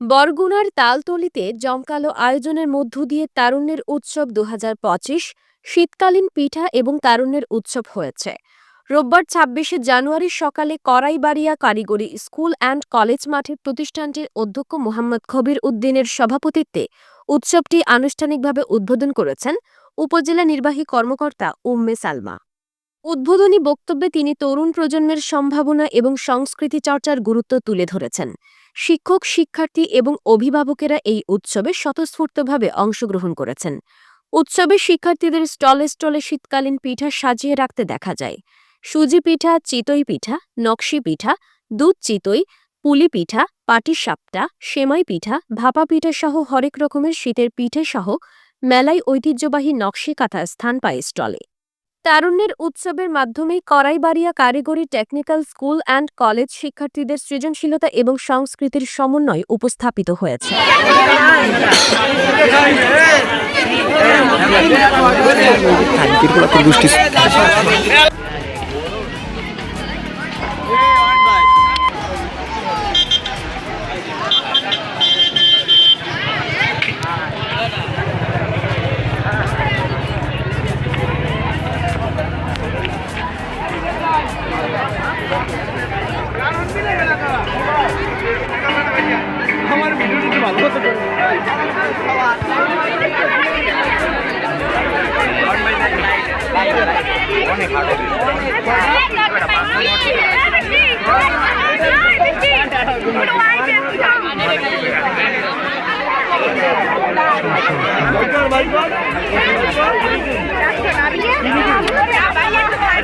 বরগুনার তালতলিতে জমকালো আয়োজনের মধ্য দিয়ে তারুণ্যের উৎসব দু হাজার পঁচিশ, শীতকালীন পিঠা এবং তারুণ্যের উৎসব হয়েছে। রোববার ছাব্বিশে জানুয়ারি সকালে করাইবাড়িয়া কারিগরি স্কুল অ্যান্ড কলেজ মাঠে প্রতিষ্ঠানটির অধ্যক্ষ মোহাম্মদ খবির উদ্দিনের সভাপতিত্বে উৎসবটি আনুষ্ঠানিকভাবে উদ্বোধন করেছেন উপজেলা নির্বাহী কর্মকর্তা উম্মে সালমা। উদ্বোধনী বক্তব্যে তিনি তরুণ প্রজন্মের সম্ভাবনা এবং সংস্কৃতি চর্চার গুরুত্ব তুলে ধরেছেন। শিক্ষক, শিক্ষার্থী এবং অভিভাবকেরা এই উৎসবে স্বতঃস্ফূর্তভাবে অংশগ্রহণ করেছেন। উৎসবে শিক্ষার্থীদের স্টলে স্টলে শীতকালীন পিঠা সাজিয়ে রাখতে দেখা যায়। সুজি পিঠা, চিতই পিঠা, নকশি পিঠা, দুধ চিতই, পুলি পিঠা পাটিসাপটা সেমাই পিঠা, ভাপা পিঠা সহ হরেক রকমের শীতের পিঠে সহ মেলায় ঐতিহ্যবাহী নকশি কাঁথা স্থান পায় স্টলে। তারুণ্যের উৎসবের মাধ্যমে করাইবাড়িয়া কারিগরি টেকনিক্যাল স্কুল অ্যান্ড কলেজ শিক্ষার্থীদের সৃজনশীলতা এবং সংস্কৃতির সমন্বয় উপস্থাপিত হয়েছে। গোষ্ঠী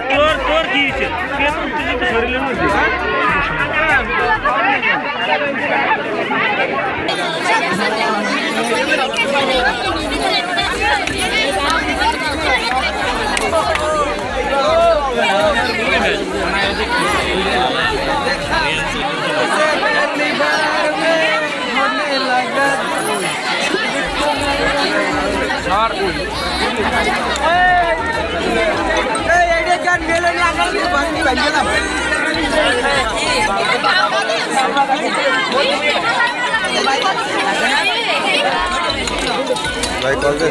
তোর তোর কি হয়েছে বেতন তুই যদি শরীরের মধ্যে ভাই কল দে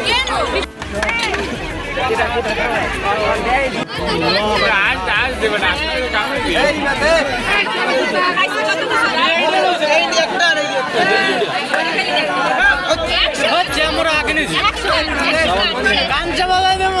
আজ আজ দেবে না হচ্ছে আমরা আগে নিয়েছি কাঞ্চা বাবা দেবো